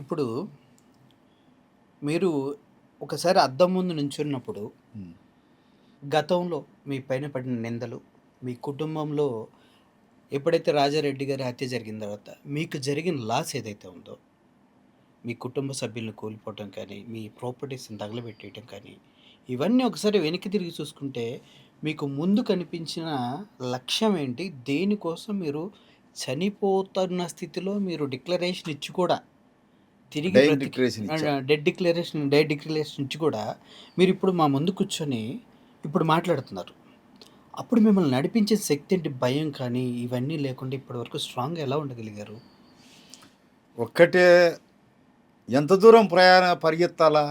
ఇప్పుడు మీరు ఒకసారి అద్దం ముందు నించున్నప్పుడు. గతంలో మీ పైన పడిన నిందలు మీ కుటుంబంలో ఎప్పుడైతే రాజారెడ్డి గారి హత్య జరిగిన తర్వాత మీకు జరిగిన లాస్ ఏదైతే ఉందో మీ కుటుంబ సభ్యులను కోల్పోవటం కానీ మీ ప్రాపర్టీస్ని తగలబెట్టేయటం కానీ ఇవన్నీ ఒకసారి వెనక్కి తిరిగి చూసుకుంటే మీకు ముందు కనిపించిన లక్ష్యం ఏంటి దేనికోసం మీరు చనిపోతున్న స్థితిలో మీరు డిక్లరేషన్ ఇచ్చి కూడా తిరిగి. డెడ్ డిక్లరేషన్ డెడ్ డిక్లరేషన్ ఇచ్చి కూడా మీరు ఇప్పుడు మా ముందు కూర్చొని ఇప్పుడు మాట్లాడుతున్నారు. అప్పుడు మిమ్మల్ని నడిపించే శక్తి ఏంటి? భయం కానీ ఇవన్నీ లేకుండా ఇప్పటి వరకు స్ట్రాంగ్ ఎలా ఉండగలిగారు? ఒక్కటే ఎంత దూరం ప్రయాణ పరిగెత్తాలా?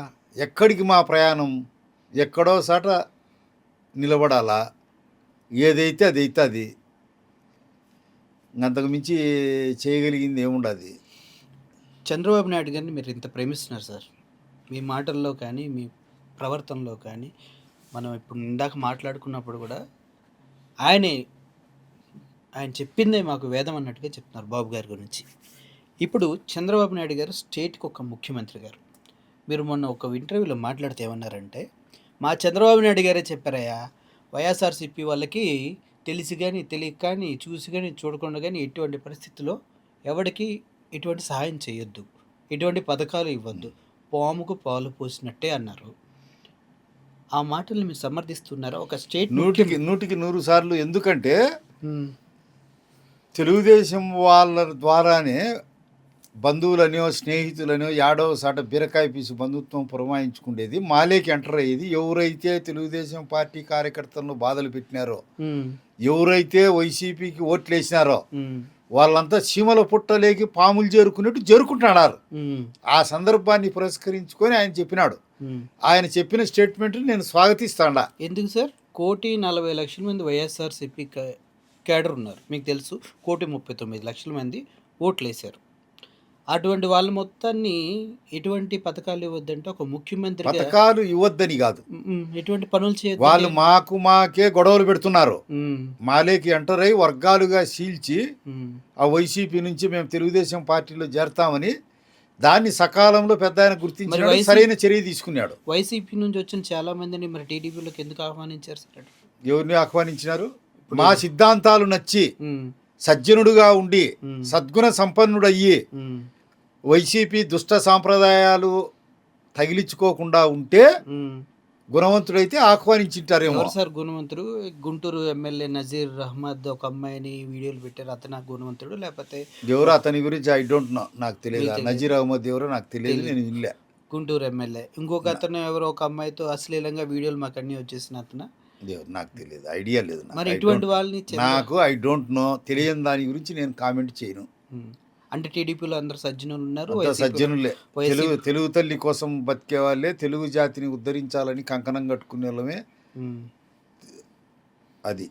ఎక్కడికి మా ప్రయాణం? ఎక్కడో సాట నిలబడాలా? ఏదైతే అది అయితే అది అంతకు మించి చేయగలిగింది ఏముండదు చంద్రబాబు నాయుడు గారిని మీరు ఇంత ప్రేమిస్తున్నారు సార్. మీ మాటల్లో కానీ మీ ప్రవర్తనలో కానీ మనం ఇప్పుడు ఇందాక మాట్లాడుకున్నప్పుడు కూడా ఆయనే ఆయన చెప్పిందే మాకు వేదం అన్నట్టుగా చెప్తున్నారు బాబు గారి గురించి. ఇప్పుడు చంద్రబాబు నాయుడు గారు స్టేట్కి ఒక ముఖ్యమంత్రి గారు. మీరు మొన్న ఒక ఇంటర్వ్యూలో మాట్లాడితే ఏమన్నారంటే మా చంద్రబాబు నాయుడు గారే చెప్పారయ్యా వైఎస్ఆర్సీపీ వాళ్ళకి తెలిసి కానీ తెలియక కానీ చూసి కానీ చూడకుండా కానీ ఎటువంటి పరిస్థితుల్లో ఎవరికి ఎటువంటి సహాయం చేయొద్దు. ఎటువంటి పథకాలు ఇవ్వద్దు. పాముకు పాలు పోసినట్టే అన్నారు. ఆ మాటల్ని మీరు సమర్థిస్తున్నారా? ఒక స్టేట్ నూటికి నూటికి నూరు సార్లు ఎందుకంటే తెలుగుదేశం వాళ్ళ ద్వారానే బంధువులనో స్నేహితులనో యాడో సాట బీరకాయ పీసు బంధుత్వం పురమాయించుకునేది మాలేకి ఎంటర్ అయ్యేది. ఎవరైతే తెలుగుదేశం పార్టీ కార్యకర్తలను బాధలు పెట్టినారో ఎవరైతే వైసీపీకి ఓట్లు వేసినారో ఉమ్, వాళ్ళంతా చీమల పుట్టలేకి పాములు చేరుకున్నట్టు చేరుకుంటున్నారు ఆ సందర్భాన్ని పురస్కరించుకొని ఆయన చెప్పినాడు. ఆయన చెప్పిన స్టేట్మెంట్ నేను స్వాగతిస్తాడా. ఎందుకు సార్? కోటి నలభై లక్షల మంది వైఎస్ఆర్సీపీ క్యాడర్ ఉన్నారు. మీకు తెలుసు కోటి ముప్పై తొమ్మిది లక్షల మంది ఓట్లు వేశారు అటువంటి వాళ్ళ మొత్తాన్ని ఎటువంటి పథకాలు ఇవ్వద్దంటే ఒక ముఖ్యమంత్రిగా పథకాలు ఇవ్వద్దని కాదు. ఎటువంటి పనులు చేయొద్దు వాళ్ళు మాకు మాకే గొడవలు పెడుతున్నారు. మాలేకి ఎంటర్ అయ్యి వర్గాలుగా చీల్చి ఉమ్, ఆ వైసీపీ నుంచి మేము తెలుగుదేశం పార్టీలో చేరతామని దాన్ని సకాలంలో పెద్ద ఆయన గుర్తించి సరైన చర్య తీసుకున్నాడు. వైసీపీ నుంచి వచ్చిన చాలా మందిని మరి టీడీపీలోకి ఎందుకు ఆహ్వానించారు సార్ ఎవరిని ఆహ్వానించినారు? మా సిద్ధాంతాలు నచ్చి సజ్జనుడుగా ఉండి సద్గుణ సంపన్నుడయ్యి వైసీపీ దుష్ట సాంప్రదాయాలు తగిలించుకోకుండా ఉంటే. గుణవంతుడైతే ఆహ్వానించింటారేమో. సార్ గుణవంతుడు? గుంటూరు ఎమ్మెల్యే నజీర్ అహ్మద్ ఒక అమ్మాయిని వీడియోలు పెట్టారు. అతను గుణవంతుడు లేకపోతే ఎవరు అతని గురించి ఐ డోంట్ నో నాకు తెలియదు. నజీర్ అహ్మద్ ఎవరో నాకు తెలియదు నేను వినలే. గుంటూరు ఎమ్మెల్యే. ఇంకొక అతను ఎవరో ఒక అమ్మాయితో అశ్లీలంగా వీడియోలు మాకు అన్ని వచ్చేసిన అతను? దేవుడు నాకు తెలియదు. ఐడియా లేదు. మరి ఇటువంటి వాళ్ళని నాకు ఐ డోంట్ నో తెలియని దాని గురించి నేను కామెంట్ చేయను. అంటే టీడీపీలో అందరు సజ్జనులు ఉన్నారు సజ్జనులే తెలుగు తెలుగు తల్లి కోసం బతికే వాళ్ళే తెలుగు జాతిని ఉద్ధరించాలని కంకణం కట్టుకునే వాళ్ళమే. అది